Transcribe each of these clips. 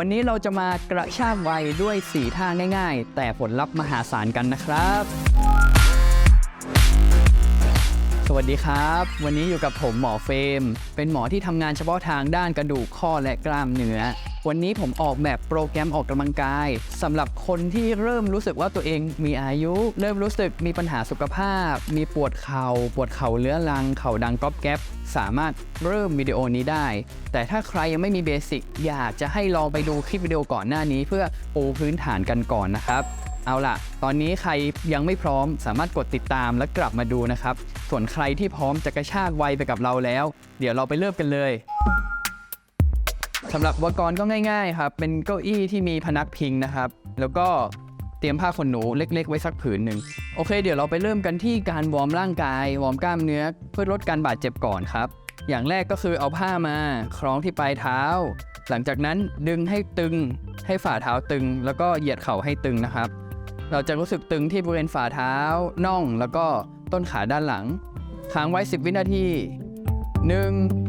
วันนี้เราจะมากระชากวัยด้วย 4 ท่าง่าย ๆ แต่ผลลัพธ์มหาศาลกันนะครับ สวัสดีครับ วันนี้อยู่กับผมหมอเฟรมเป็นหมอที่ทำงานเฉพาะทางด้านกระดูกข้อและกล้ามเนื้อ วันนี้ผมออกแบบโปรแกรมออกกำลังกายสำหรับคนที่เริ่มรู้สึกว่าตัวเองมีอายุ เริ่มรู้สึกมีปัญหาสุขภาพ มีปวดเข่า ปวดเข่าเรื้อรัง เข่าดังก๊อบแก๊บสามารถเริ่มวิดีโอนี้ได้ แต่ถ้าใครยังไม่มีเบสิกอยากจะให้ลองไปดูคลิปวิดีโอก่อนหน้านี้ เพื่อปูพื้นฐานกันก่อนนะครับเอาล่ะ ตอนนี้ใครยังไม่พร้อมสามารถกดติดตามและกลับมาดูนะครับ ส่วนใครที่พร้อมจะกระชากวัยไปกับเราแล้ว เดี๋ยวเราไปเริ่มกันเลย สำหรับอุปกรณ์ก็ง่ายๆครับ เป็นเก้าอี้ที่มีพนักพิงนะครับ แล้วก็เตรียมผ้าขนหนูเล็ก ๆ ไว้สักผืนหนึ่งโอเค เดี๋ยวเราไปเริ่มกันที่การวอร์มร่างกาย วอร์มกล้ามเนื้อ เพื่อลดการบาดเจ็บก่อนครับ อย่างแรกก็คือเอาผ้ามา คล้องที่ปลายเท้า หลังจากนั้นดึงให้ตึง ให้ฝ่าเท้าตึง แล้วก็เหยียดเข่าให้ตึงนะครับ เราจะรู้สึกตึงที่บริเวณฝ่าเท้าน่อง แล้วก็ต้นขาด้านหลังค้างไว้ 10 วินาที 1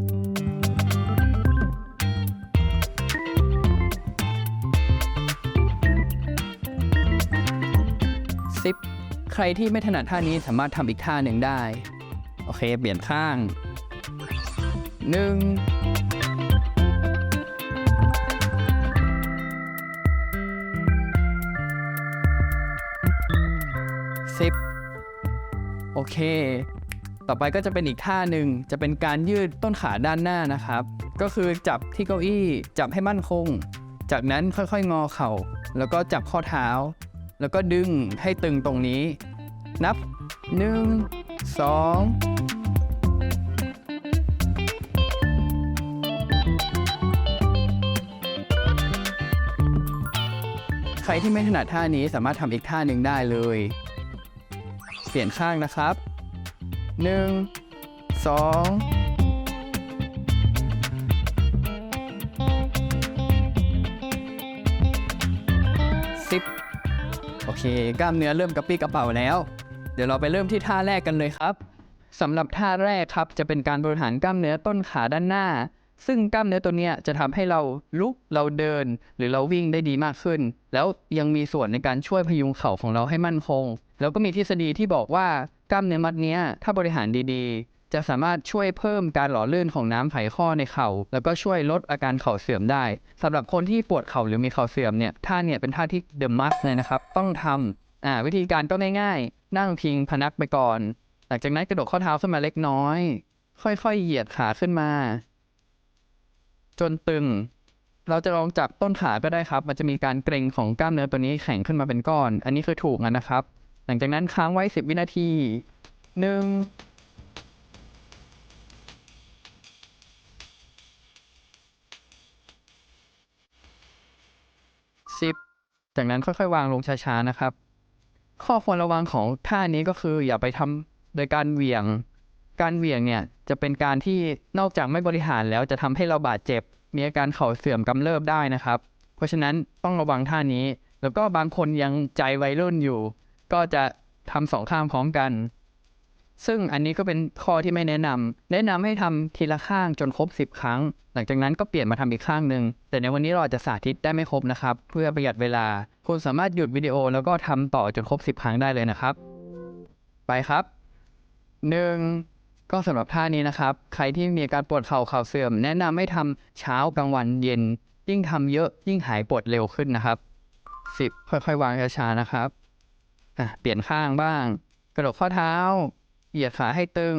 10ใครที่ไม่ถนัดท่านี้สามารถทำอีกท่าหนึ่งได้ โอเค เปลี่ยนข้าง1 10โอเค ต่อไปก็จะเป็นอีกท่าหนึ่ง จะเป็นการยืดต้นขาด้านหน้านะครับ ก็คือจับที่เก้าอี้ จับให้มั่นคง จากนั้นค่อยๆ งอเข่า แล้วก็จับข้อเท้า แล้วก็ดึงให้ตึงตรงนี้ นับ 1 2ใครที่ไม่ถนัดท่านี้สามารถทำอีกท่าหนึ่งได้เลย เปลี่ยนข้างนะครับ 1 2 10โอ เค กล้ามเนื้อเริ่มกระปี้กระเป๋าแล้ว เดี๋ยวเราไปเริ่มที่ท่าแรกกันเลยครับสำหรับท่าแรกครับจะเป็นการบริหารกล้ามเนื้อต้นขาด้านหน้า ซึ่งกล้ามเนื้อตัวนี้จะทำให้เราลุกเราเดิน หรือเราวิ่งได้ดีมากขึ้น แล้วยังมีส่วนในการช่วยพยุงเข่าของเราให้มั่นคง แล้วก็มีทฤษฎีที่บอกว่ากล้ามเนื้อมัดนี้ถ้าบริหารดีๆ จะสามารถช่วยเพิ่มการหล่อลื่นของน้ำไขข้อในเขา่า แล้วก็ช่วยลดอาการเข่าเสื่อมได้ สำหรับคนที่ปวดเข่าหรือมีเข่าเสื่อมเนี่ยท่าเนี่ยเป็นท่าที่เดอะมัสเลยนะครับ ต้องทำอ่าวิธีการก็ง่ายๆ นั่งพิงพนักไปก่อน หลังจากนั้นกระโดดข้อเท้าขึ้นมาเล็กน้อย ค่อยๆ เหยียดขาขึ้นมา จนตึง เราจะลองจับต้นขาก็ได้ครับ มันจะมีการเกร็งของกล้ามเนื้อตัวนี้แข็งขึ้นมาเป็นก้อน อันนี้คือถูกนะครับ หลังจากนั้นค้างไว้ 10 วินาที 1 จากนั้นค่อยๆวางลงช้าๆนะครับ ข้อควรระวังของท่านี้ก็คือ อย่าไปทำโดยการเหวี่ยง การเหวี่ยงเนี่ยจะเป็นการที่นอกจากไม่บริหารแล้วจะทำให้เราบาดเจ็บ มีอาการเข่าเสื่อมกำเริบได้นะครับ เพราะฉะนั้นต้องระวังท่านี้ แล้วก็บางคนยังใจวัยรุ่นอยู่ ก็จะทำสองข้างพร้อมกัน ซึ่งอันนี้ก็เป็นข้อที่ไม่แนะนำแนะนำให้ทำทีละข้างจนครบ 10 ครั้ง หลังจากนั้นก็เปลี่ยนมาทำอีกข้างหนึ่ง แต่ในวันนี้เราจะสาธิตได้ไม่ครบนะครับ เพื่อประหยัดเวลา คุณสามารถหยุดวิดีโอแล้วก็ทำต่อจนครบ 10 ครั้งได้เลยนะครับ ไปครับ 1. ก็สำหรับท่านี้นะครับ ใครที่มีอาการปวดเข่าเข่าเสื่อม แนะนำให้ทำเช้ากลางวันเย็น ยิ่งทำเยอะยิ่งหายปวดเร็วขึ้นนะครับ 10 ค่อยๆ วางช้าๆนะครับเปลี่ยนข้างบ้าง กระดกข้อเท้า เหยียดขาให้ตึง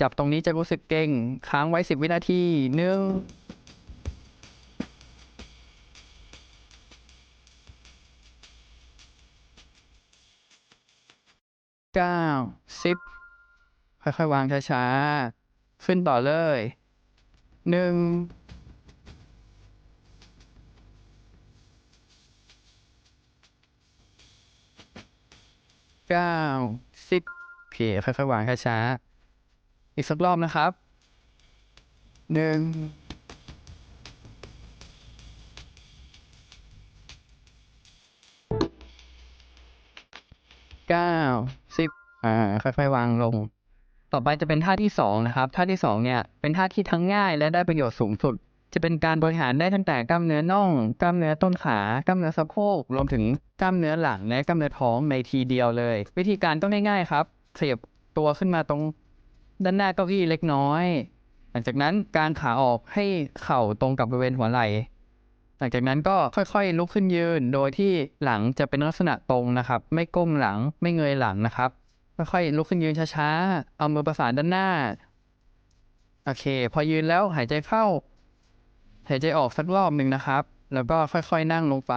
จับตรงนี้จะรู้สึกเก่ง ค้างไว้ 10 วินาทีหนึ่งเก้าสิบค่อยๆ วางช้าๆ ขึ้นต่อเลยหนึ่งเก้าสิบ คค่อยๆวางช้าๆอีกสักรอบนะครับหนึ่งเก้าสิบอ่าค่อยๆวางลง ต่อไปจะเป็นท่าที่สองนะครับ ท่าที่สองเนี่ยเป็นท่าที่ทั้งง่ายและได้ประโยชน์สูงสุด จะเป็นการบริหารได้ตั้งแต่กล้ามเนื้อน่อง กล้ามเนื้อต้นขากล้ามเนื้อสะโพกรวมถึงกล้ามเนื้อหลังและกล้ามเนื้อท้องในทีเดียวเลย วิธีการก็ง่ายๆครับ ขยับตัวขึ้นมาตรงด้านหน้าเก้าอี้เล็กน้อย หลังจากนั้นกางขาออกให้เข่าตรงกับบริเวณหัวไหล่ หลังจากนั้นก็ค่อยๆ ลุกขึ้นยืน โดยที่หลังจะเป็นลักษณะตรงนะครับ ไม่ก้มหลังไม่เงยหลังนะครับ ค่อยๆ ลุกขึ้นยืนช้าๆ เอามือประสานด้านหน้า โอเค พอยืนแล้วหายใจเข้า หายใจออกสักรอบหนึ่งนะครับ แล้วก็ค่อยๆ นั่งลงไป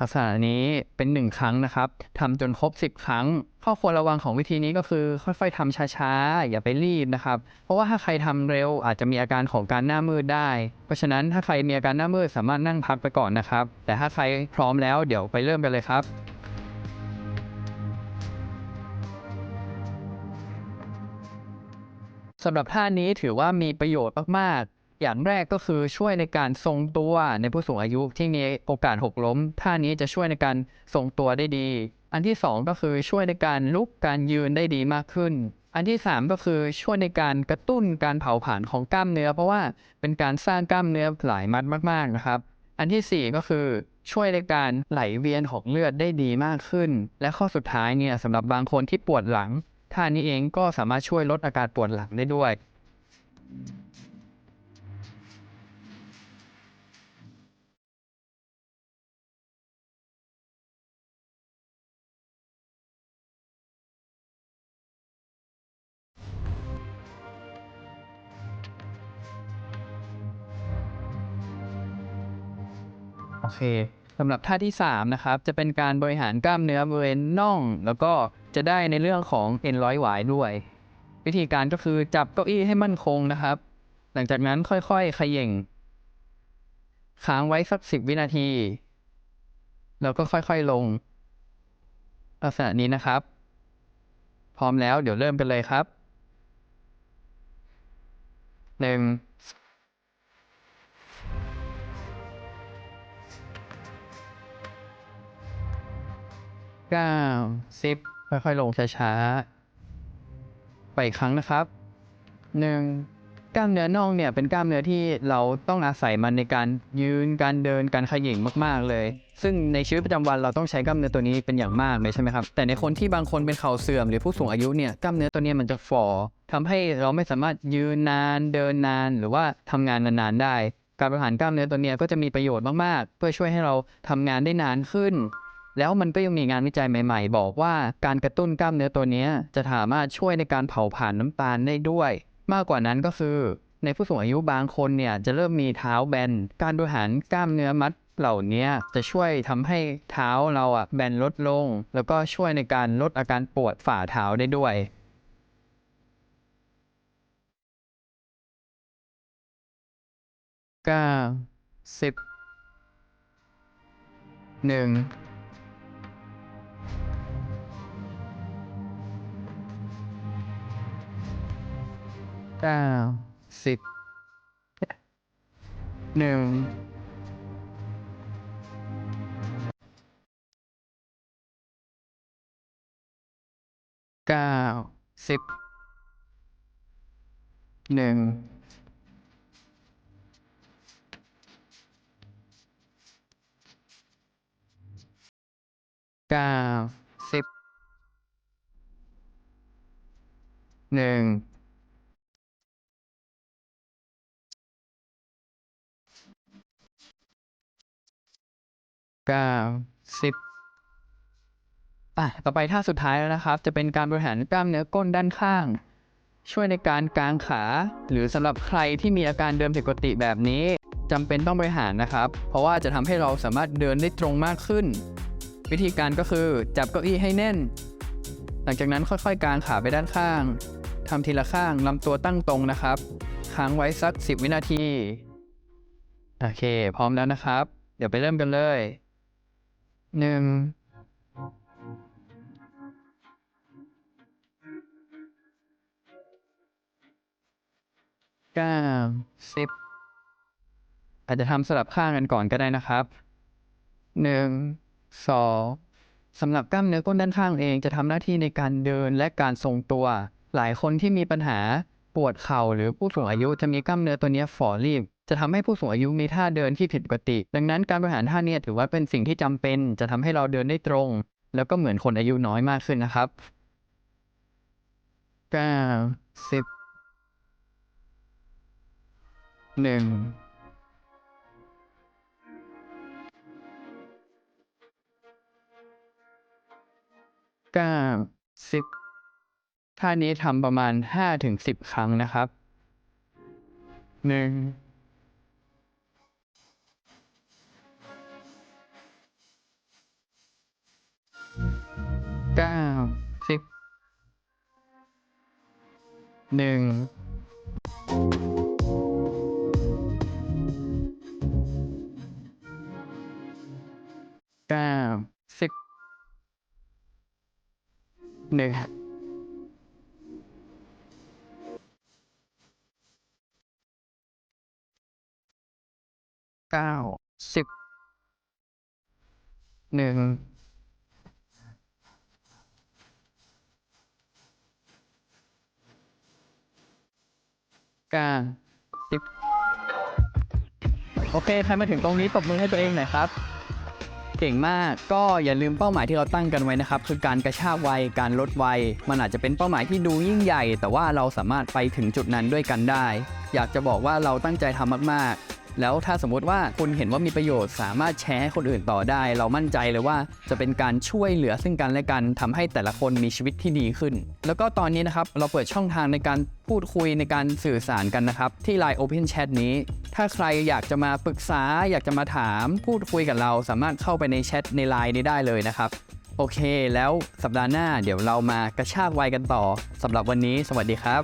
ลักษณะนี้เป็นหนึ่งครั้งนะครับทำจนครบสิบครั้ง ข้อควรระวังของวิธีนี้ก็คือ ค่อยๆทำช้าๆ อย่าไปรีบนะครับ เพราะว่าถ้าใครทำเร็วอาจจะมีอาการของการหน้ามืดได้ เพราะฉะนั้นถ้าใครมีอาการหน้ามืดสามารถนั่งพักไปก่อนนะครับ แต่ถ้าใครพร้อมแล้วเดี๋ยวไปเริ่มกันเลยครับสำหรับท่านี้ถือว่ามีประโยชน์มาก อย่างแรกก็คือช่วยในการทรงตัวในผู้สูงอายุที่มีโอกาสหกล้ม ท่านี้จะช่วยในการทรงตัวได้ดี อันที่สองก็คือช่วยในการลุกการยืนได้ดีมากขึ้น อันที่สามก็คือช่วยในการกระตุ้นการเผาผลาญของกล้ามเนื้อ เพราะว่าเป็นการสร้างกล้ามเนื้อหลายมัดมากๆนะครับ อันที่สี่ก็คือช่วยในการไหลเวียนของเลือดได้ดีมากขึ้น และข้อสุดท้ายเนี่ยสำหรับบางคนที่ปวดหลังท่านี้เองก็สามารถช่วยลดอาการปวดหลังได้ด้วย อเคสำหรับท่าที่ 3 นะครับ จะเป็นการบริหารกล้ามเนื้อบริเวณน่อง แล้วก็จะได้ในเรื่องของเอ็นร้อยหวายด้วย วิธีการก็คือจับเก้าอี้ให้มั่นคงนะครับ หลังจากนั้นค่อยๆขย่งค้างไว้สักสิบวินาที แล้วก็ค่อยๆลงลักษณะนี้นะครับ พร้อมแล้วเดี๋ยวเริ่มกันเลยครับหนึ่ง เก้าสิบค่อยๆลงช้าๆ ไปอีกครั้งนะครับหนึ่งกล้ามเนื้อน่องเนี่ยเป็นกล้ามเนื้อที่เราต้องอาศัยมันในการยืนการเดินการขย่งมากๆเลย ซึ่งในชีวิตประจำวันเราต้องใช้กล้ามเนื้อตัวนี้เป็นอย่างมากเลยใช่ไหมครับแต่ในคนที่บางคนเป็นเข่าเสื่อมหรือผู้สูงอายุเนี่ยกล้ามเนื้อตัวเนี้ยมันจะฝ่อทำให้เราไม่สามารถยืนนานเดินนานหรือว่าทำงานนานๆได้ การบริหารกล้ามเนื้อตัวเนี้ยก็จะมีประโยชน์มากๆ เพื่อช่วยให้เราทำงานได้นานขึ้น แล้วมันก็ยังมีงานวิจัยใหม่ๆ บอกว่าการกระตุ้นกล้ามเนื้อตัวนี้จะสามารถช่วยในการเผาผลาญน้ำตาลได้ด้วย มากกว่านั้นก็คือ ในผู้สูงอายุบางคนเนี่ยจะเริ่มมีเท้าแบน การบริหารกล้ามเนื้อมัดเหล่านี้จะช่วยทำให้เท้าเราอะแบนลดลง แล้วก็ช่วยในการลดอาการปวดฝ่าเท้าได้ด้วย ก้าสิบหนึ่ง เก้าสิบหนึ่งเก้าสิบหนึ่งเก้าสิบหนึ่ง เก้าสิบอะต่อไปท่าสุดท้ายแล้วนะครับ จะเป็นการบริหารกล้ามเนื้อก้นด้านข้าง ช่วยในการกางขา หรือสำหรับใครที่มีอาการเดินผิดปกติแบบนี้จำเป็นต้องบริหารนะครับ เพราะว่าจะทำให้เราสามารถเดินได้ตรงมากขึ้น วิธีการก็คือจับเก้าอี้ให้แน่น หลังจากนั้นค่อยๆกางขาไปด้านข้างทำทีละข้างลำตัวตั้งตรงนะครับค้างไว้สัก 10 วินาทีโอเค พร้อมแล้วนะครับ เดี๋ยวไปเริ่มกันเลย หนึ่งเก้าสิบอาจจะทำสลับข้างกันก่อนก็ได้นะครับหนึ่งสองสำหรับกล้ามเนื้อก้นด้านข้างเองจะทำหน้าที่ในการเดินและการทรงตัว หลายคนที่มีปัญหา ปวดเข่าหรือผู้สูงอายุจะมีกล้ามเนื้อตัวนี้ฝ่อรีบ จะทำให้ผู้สูงอายุมีท่าเดินที่ผิดปกติ ดังนั้นการบริหารท่าเนี้ถือว่าเป็นสิ่งที่จำเป็น จะทำให้เราเดินได้ตรง แล้วก็เหมือนคนอายุน้อยมากขึ้นนะครับเก้าสิบหนึ่งเก้าสิบ ท่านี้ทำประมาณห้าถึงสิบครั้งนะครับหนึ่งเก้าสิบหนึ่งเก้าสิบหนึ่ง เก้าสิบหนึ่งเก้าสิบโอเค ใครมาถึงตรงนี้ตบมือให้ตัวเองหน่อยครับ เก่งมากก็อย่าลืมเป้าหมายที่เราตั้งกันไว้นะครับ คือการกระชากวัยการลดวัย มันอาจจะเป็นเป้าหมายที่ดูยิ่งใหญ่ แต่ว่าเราสามารถไปถึงจุดนั้นด้วยกันได้ อยากจะบอกว่าเราตั้งใจทำมากๆ แล้วถ้าสมมติว่าคุณเห็นว่ามีประโยชน์ สามารถแชร์ให้คนอื่นต่อได้ เรามั่นใจเลยว่าจะเป็นการช่วยเหลือซึ่งกันและกันทำให้แต่ละคนมีชีวิตที่ดีขึ้น แล้วก็ตอนนี้นะครับเราเปิดช่องทางในการพูดคุยในการสื่อสารกันนะครับ ที่ Line Open Chat นี้ ถ้าใครอยากจะมาปรึกษา อยากจะมาถาม พูดคุยกับเราสามารถเข้าไปในแชทใน Line นี้ได้เลยนะครับโอเค แล้วสัปดาห์หน้าเดี๋ยวเรามากระชากวัยกันต่อสำหรับวันนี้ สวัสดีครับ